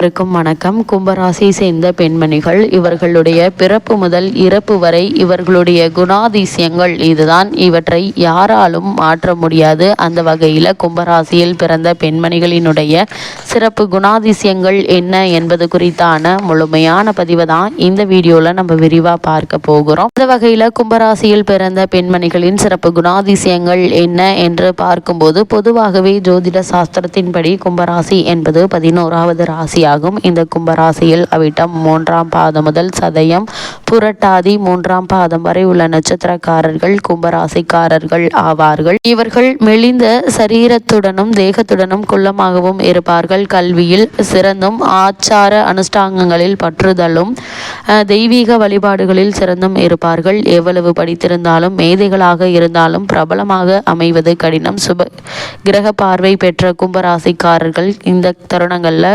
அனைவருக்கும் வணக்கம். கும்பராசியை சேர்ந்த பெண்மணிகள் இவர்களுடைய பிறப்பு முதல் இறப்பு வரை இவர்களுடைய குணாதிசயங்கள் இதுதான். இவற்றை யாராலும் மாற்ற முடியாது. அந்த வகையில் கும்பராசியில் பிறந்த பெண்மணிகளினுடைய சிறப்பு குணாதிசயங்கள் என்ன என்பது குறித்தான முழுமையான பதிவை தான் இந்த வீடியோவில் நம்ம விரிவாக பார்க்க போகிறோம். அந்த வகையில் கும்பராசியில் பிறந்த பெண்மணிகளின் சிறப்பு குணாதிசயங்கள் என்ன என்று பார்க்கும்போது பொதுவாகவே ஜோதிட சாஸ்திரத்தின்படி கும்பராசி என்பது பதினோராவது ராசியாகும் இந்த கும்பராசியில் அவிட்டம் மூன்றாம் பாதம் முதல் சதயம் புரட்டாதி மூன்றாம் பாதம் வரை உள்ள நட்சத்திரக்காரர்கள் கும்பராசிக்காரர்கள் ஆவார்கள். இவர்கள் மெலிந்த சரீரத்துடனும் தேகத்துடனும் குள்ளமாகவும் இருப்பார்கள். கல்வியில் சிறந்தும் ஆச்சார அனுஷ்டாங்கங்களில் பற்றுதலும் தெய்வீக வழிபாடுகளில் சிறந்தும் இருப்பார்கள். எவ்வளவு படித்திருந்தாலும் மேதைகளாக இருந்தாலும் பிரபலமாக அமைவது கடினம். சுப கிரக பார்வை பெற்ற கும்பராசிக்காரர்கள் இந்த தருணங்களில்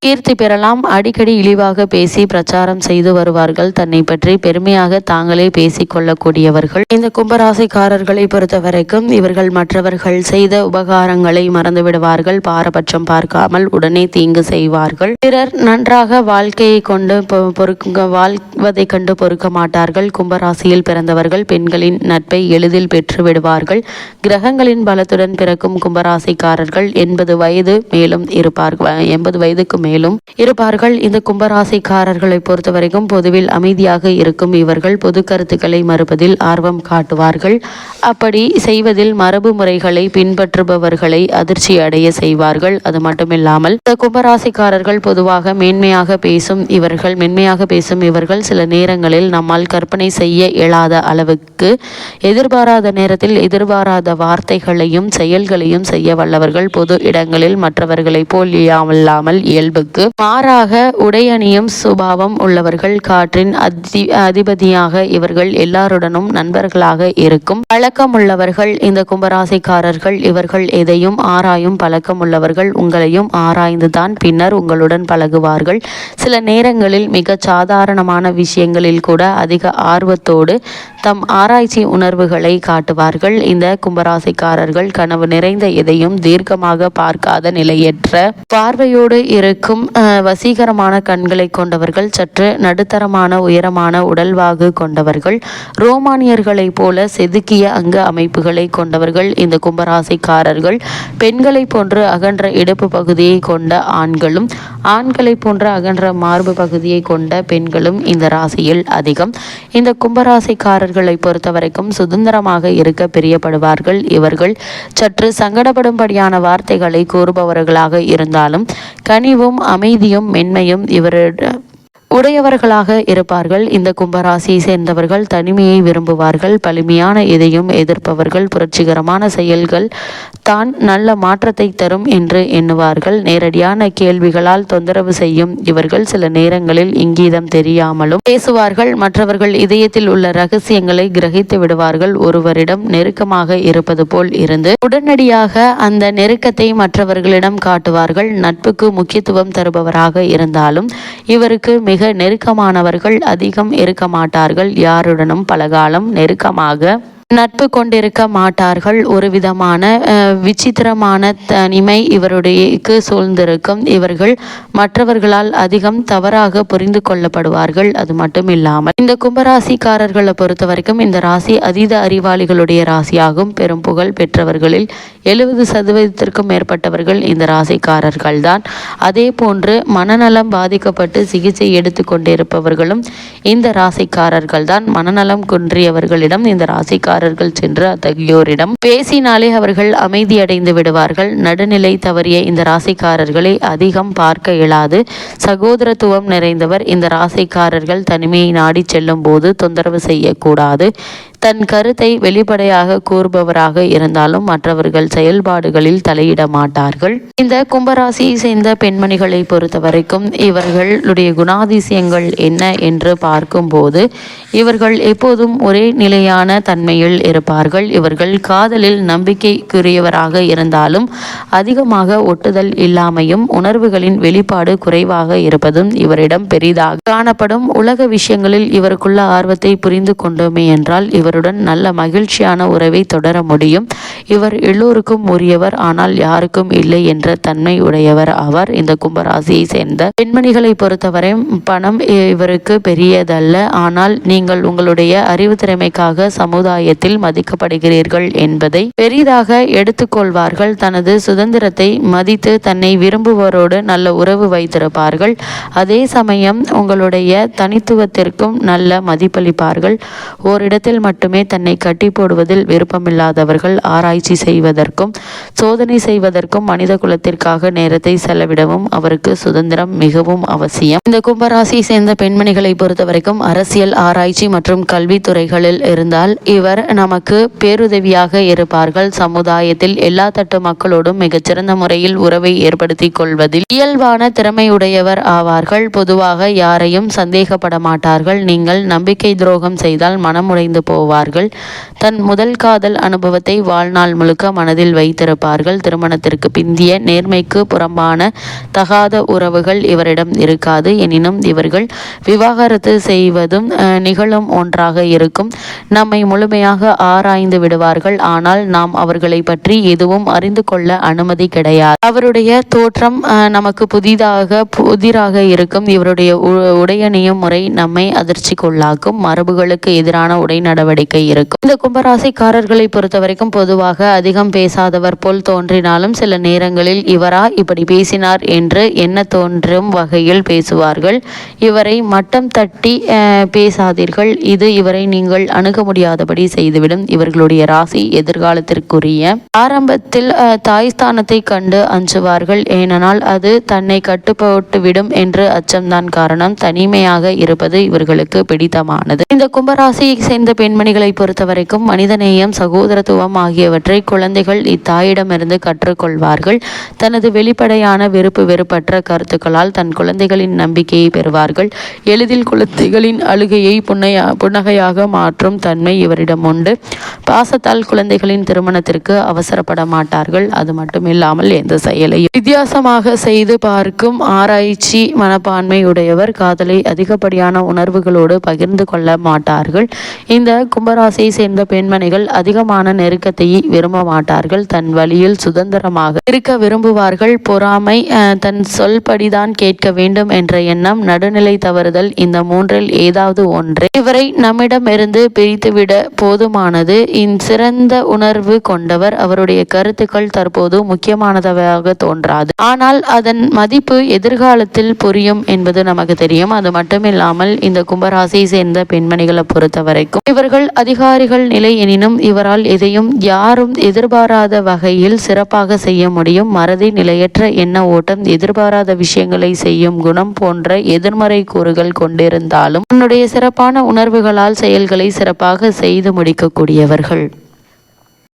கீர்த்தி பெறலாம். அடிக்கடி இழிவாக பேசி பிரச்சாரம் செய்து வருவார்கள். தன்னை பற்றி பெருமையாக தாங்களே பேசிக் கொள்ளக்கூடியவர்கள். இந்த கும்பராசிக்காரர்களை பொறுத்த வரைக்கும் இவர்கள் மற்றவர்கள் செய்த உபகாரங்களை மறந்து விடுவார்கள் பாரபட்சம் பார்க்காமல் உடனே தீங்கு செய்வார்கள். பிறர் நன்றாக வாழ்க்கையை கொண்டு பொ- பொறுக்க வாழ்வதை கண்டு பொறுக்க மாட்டார்கள். கும்பராசியில் பிறந்தவர்கள் பெண்களின் நட்பை எளிதில் பெற்று விடுவார்கள் கிரகங்களின் பலத்துடன் பிறக்கும் கும்பராசிக்காரர்கள் எண்பது வயது மேலும் இருப்பார்கள். எண்பது வயதுக்கு மேலும் இருப்பார்கள் இந்த கும்பராசிக்காரர்களை பொறுத்தவரைக்கும் பொதுவில் அமைதியாக இருக்கும் இவர்கள் பொது கருத்துக்களை மறுப்பதில் ஆர்வம் காட்டுவார்கள். அப்படி செய்வதில் மரபு முறைகளை பின்பற்றுபவர்களை அதிர்ச்சி அடைய செய்வார்கள். அது மட்டுமில்லாமல் இந்த கும்பராசிக்காரர்கள் பொதுவாக மேன்மையாக பேசும் இவர்கள் மென்மையாக பேசும் இவர்கள் சில நேரங்களில் நம்மால் கற்பனை செய்ய இயலாத அளவுக்கு எதிர்பாராத நேரத்தில் எதிர்பாராத வார்த்தைகளையும் செயல்களையும் செய்ய வல்லவர்கள் பொது இடங்களில் மற்றவர்களைப் போல் இல்லாமல் இயல்புக்கு மாறாக உடையணியும் சுபாவம் உள்ளவர்கள் காற்றின் அதி அதிபதியாக இவர்கள் எல்லாருடனும் நண்பர்களாக இருக்கும் பழக்கம் உள்ளவர்கள் இந்த கும்பராசிக்காரர்கள் இவர்கள் எதையும் ஆராயும் பழக்கம் உள்ளவர்கள் உங்களையும் ஆராய்ந்துதான் பின்னர் உங்களுடன் பழகுவார்கள். சில நேரங்களில் மிக சாதாரணமான விஷயங்களில் கூட அதிக ஆர்வத்தோடு தம் ஆராய்ச்சி உணர்வுகளை காட்டுவார்கள். இந்த கும்பராசிக்காரர்கள் கனவு நிறைந்த எதையும் தீர்க்கமாக பார்க்காத நிலையற்ற பார்வையோடு இருக்கும் இருக்கும் வசீகரமான கண்களை கொண்டவர்கள் சற்று நடுத்தரமான உயரமான உடல்வாகு கொண்டவர்கள் ரோமானியர்களைப் போல செதுக்கிய அங்க அமைப்புகளை கொண்டவர்கள் இந்த கும்பராசிக்காரர்கள் பெண்களைப் போன்று அகன்ற இடுப்பு பகுதியை கொண்ட ஆண்களும் ஆண்களைப் போன்ற அகன்ற மார்பு பகுதியை கொண்ட பெண்களும் இந்த ராசியில் அதிகம். இந்த கும்பராசிக்காரர்களை பொறுத்தவரைக்கும் சுதந்திரமாக இருக்க பிரியப்படுவார்கள். இவர்கள் சற்று சங்கடப்படும்படியான வார்த்தைகளை கூறுபவர்களாக இருந்தாலும் கனிவும் அமைதியும் மென்மையும் இவரிட உடையவர்களாக இருப்பார்கள். இந்த கும்பராசியை சேர்ந்தவர்கள் தனிமையை விரும்புவார்கள். பழமையான எதையும் எதிர்ப்பவர்கள். புரட்சிகரமான செயல்கள் தான் நல்ல மாற்றத்தை தரும் என்று எண்ணுவார்கள். நேரடியான கேள்விகளால் தொந்தரவு செய்யும் இவர்கள் சில நேரங்களில் இங்கீதம் தெரியாமலும் பேசுவார்கள். மற்றவர்கள் இதயத்தில் உள்ள ரகசியங்களை கிரகித்து விடுவார்கள். ஒருவரிடம் நெருக்கமாக இருப்பது போல் இருந்து உடனடியாக அந்த நெருக்கத்தை மற்றவர்களிடம் காட்டுவார்கள். நட்புக்கு முக்கியத்துவம் தருபவராக இருந்தாலும் இவருக்கு மிக நெருக்கமானவர்கள் அதிகம் இருக்க மாட்டார்கள். யாருடனும் பலகாலம் நெருக்கமாக நட்பு கொண்டிருக்க மாட்டார்கள். ஒரு விதமான விசித்திரமான தனிமை இவருடையக்கு சூழ்ந்திருக்கும். இவர்கள் மற்றவர்களால் அதிகம் தவறாக புரிந்து கொள்ளப்படுவார்கள். அது மட்டும் இல்லாமல் இந்த கும்பராசிக்காரர்களை பொறுத்த வரைக்கும் இந்த ராசி அதீத அறிவாளிகளுடைய ராசியாகும். பெரும் புகழ் பெற்றவர்களில் எழுபது சதவீதத்திற்கும் மேற்பட்டவர்கள் இந்த ராசிக்காரர்கள் தான் அதே போன்று மனநலம் பாதிக்கப்பட்டு சிகிச்சை எடுத்து கொண்டிருப்பவர்களும் இந்த ராசிக்காரர்கள் தான் மனநலம் குன்றியவர்களிடம் இந்த ராசிக்காரர்கள் சென்று அத்தகையோரிடம் பேசினாலே அவர்கள் அமைதியடைந்து விடுவார்கள். நடுநிலை தவறிய இந்த ராசிக்காரர்களை அதிகம் பார்க்க இயலாது. சகோதரத்துவம் நிறைந்தவர் இந்த ராசிக்காரர்கள் தனிமையை நாடி செல்லும் போது தொந்தரவு செய்யக்கூடாது. தன் கருத்தை வெளிப்படையாக கூறுபவராக இருந்தாலும் மற்றவர்கள் செயல்பாடுகளில் தலையிட மாட்டார்கள். இந்த கும்பராசியை சேர்ந்த பெண்மணிகளை பொறுத்த வரைக்கும் இவர்களுடைய குணாதிசயங்கள் என்ன என்று பார்க்கும்போது இவர்கள் எப்போதும் ஒரே நிலையான தன்மையில் இருப்பார்கள். இவர்கள் காதலில் நம்பிக்கைக்குரியவராக இருந்தாலும் அதிகமாக ஒட்டுதல் இல்லாமையும் உணர்வுகளின் வெளிப்பாடு குறைவாக இருப்பதும் இவரிடம் பெரிதாக காணப்படும். உலக விஷயங்களில் இவருக்குள்ள ஆர்வத்தை புரிந்து கொண்டோமே என்றால் இவர் இவருடன் நல்ல மகிழ்ச்சியான உறவை தொடர முடியும். இவர் எல்லோருக்கும் உரியவர் ஆனால் யாருக்கும் இல்லை என்ற தன்மை உடையவர் அவர் இந்த கும்பராசியை சேர்ந்த பெண்மணிகளை பொறுத்தவரை பணம் இவருக்கு பெரியதல்ல. ஆனால் நீங்கள் உங்களுடைய அறிவு திறமைக்காக சமுதாயத்தில் மதிக்கப்படுகிறீர்கள் என்பதை பெரிதாக எடுத்துக்கொள்வார்கள். தனது சுதந்திரத்தை மதித்து தன்னை விரும்புவோரோடு நல்ல உறவு வைத்திருப்பார்கள். அதே சமயம் உங்களுடைய தனித்துவத்திற்கும் நல்ல மதிப்பளிப்பார்கள். ஓரிடத்தில் மட்டும் மட்டுமே தன்னை கட்டி போடுவதில் விருப்பமில்லாதவர்கள் ஆராய்ச்சி செய்வதற்கும் சோதனை செய்வதற்கும் மனித குலத்திற்காக நேரத்தை செலவிடவும் அவருக்கு சுதந்திரம் மிகவும் அவசியம். இந்த கும்பராசியை சேர்ந்த பெண்மணிகளை பொறுத்தவரைக்கும் அரசியல் ஆராய்ச்சி மற்றும் கல்வித்துறைகளில் இருந்தால் இவர் நமக்கு பேருதவியாக இருப்பார்கள். சமுதாயத்தில் எல்லா தட்டு மக்களோடும் மிகச்சிறந்த முறையில் உறவை ஏற்படுத்திக் கொள்வதில் இயல்பான திறமையுடையவர் ஆவார்கள். பொதுவாக யாரையும் சந்தேகப்பட மாட்டார்கள் நீங்கள் நம்பிக்கை துரோகம் செய்தால் மனம் உடைந்து போவார்கள். தன் முதல் காதல் அனுபவத்தை வாழ்நாள் முழுக்க மனதில் வைத்திருப்பார்கள். திருமணத்திற்கு பிந்திய நேர்மைக்கு புறம்பான தகாத உறவுகள் இவரிடம் இருக்காது. எனினும் இவர்கள் விவாகரத்து செய்வதும் நிகழும் ஒன்றாக இருக்கும். நம்மை முழுமையாக ஆராய்ந்து விடுவார்கள். ஆனால் நாம் அவர்களை பற்றி எதுவும் அறிந்து கொள்ள அனுமதி கிடையாது. அவருடைய தோற்றம் நமக்கு புதிதாக புதிராக இருக்கும். இவருடைய உடையணியும் முறை நம்மை அதிர்ச்சிக்குள்ளாக்கும். மரபுகளுக்கு எதிரான உடை நடவடிக்கை இருக்கும். இந்த கும்பராசிக்காரர்களை பொறுத்த வரைக்கும் பொதுவாக அதிகம் பேசாதவர் போல் தோன்றினாலும் சில நேரங்களில் இவரா இப்படி பேசினார் என்று என்ன தோன்றும் வகையில் பேசுவார்கள். இவரை மட்டம் தட்டி பேசாதீர்கள். இது இவரை நீங்கள் அணுக முடியாதபடி செய்துவிடும். இவர்களுடைய ராசி எதிர்காலத்திற்குரிய ஆரம்பத்தில் தாய்ஸ்தானத்தை கண்டு அஞ்சுவார்கள். ஏனெனால் அது தன்னை கட்டுப்பட்டு விடும் என்று அச்சம்தான் காரணம். தனிமையாக இருப்பது இவர்களுக்கு பிடித்தமானது. இந்த கும்பராசியை சேர்ந்த பெண்மணி பெண்மணிகளை பொறுத்தவரைக்கும் மனிதநேயம் சகோதரத்துவம் ஆகியவற்றை குழந்தைகள் இத்தாயிடமிருந்து கற்றுக்கொள்வார்கள். தனது வெளிப்படையான வெறுப்பு வெறுப்பற்ற கருத்துக்களால் தன் குழந்தைகளின் நம்பிக்கையை பெறுவார்கள். எளிதில் குழந்தைகளின் அழுகையை புன்னையா புன்னகையாக மாற்றும் தன்மை இவரிடம் உண்டு. பாசத்தால் குழந்தைகளின் திருமணத்திற்கு அவசரப்பட மாட்டார்கள். அது மட்டுமில்லாமல் எந்த செயலையும் வித்தியாசமாக செய்து பார்க்கும் ஆராய்ச்சி மனப்பான்மை உடையவர் காதலை அதிகப்படியான உணர்வுகளோடு பகிர்ந்து கொள்ள மாட்டார்கள். இந்த கும்பராசியை சேர்ந்த பெண்மணிகள் அதிகமான நெருக்கத்தை விரும்ப மாட்டார்கள். தன் வழியில் சுதந்திரமாக இருக்க விரும்புவார்கள். பொறாமை தன் சொல்படிதான் கேட்க வேண்டும் என்ற எண்ணம் நடுநிலை தவறுதல் இந்த மூன்றில் ஏதாவது ஒன்று. இவரை நம்மிடமிருந்து பிரித்துவிட போதுமானது. சிறந்த உணர்வு கொண்டவர் அவருடைய கருத்துக்கள் தற்போது முக்கியமானதாக தோன்றாது. ஆனால் அதன் மதிப்பு எதிர்காலத்தில் புரியும் என்பது நமக்கு தெரியும். அது மட்டுமில்லாமல் இந்த கும்பராசியை சேர்ந்த பெண்மணிகளை பொறுத்த வரைக்கும் இவர்கள் அதிகாரிகள் நிலை எனினும் இவரால் எதையும் யாரும் எதிர்பாராத வகையில் சிறப்பாக செய்ய முடியும். மறதி நிலையற்ற எண்ண ஓட்டம் எதிர்பாராத விஷயங்களை செய்யும் குணம் போன்ற எதிர்மறை கூறுகள் கொண்டிருந்தாலும் தன்னுடைய சிறப்பான உணர்வுகளால் செயல்களை சிறப்பாக செய்து முடிக்கக்கூடியவர்கள்.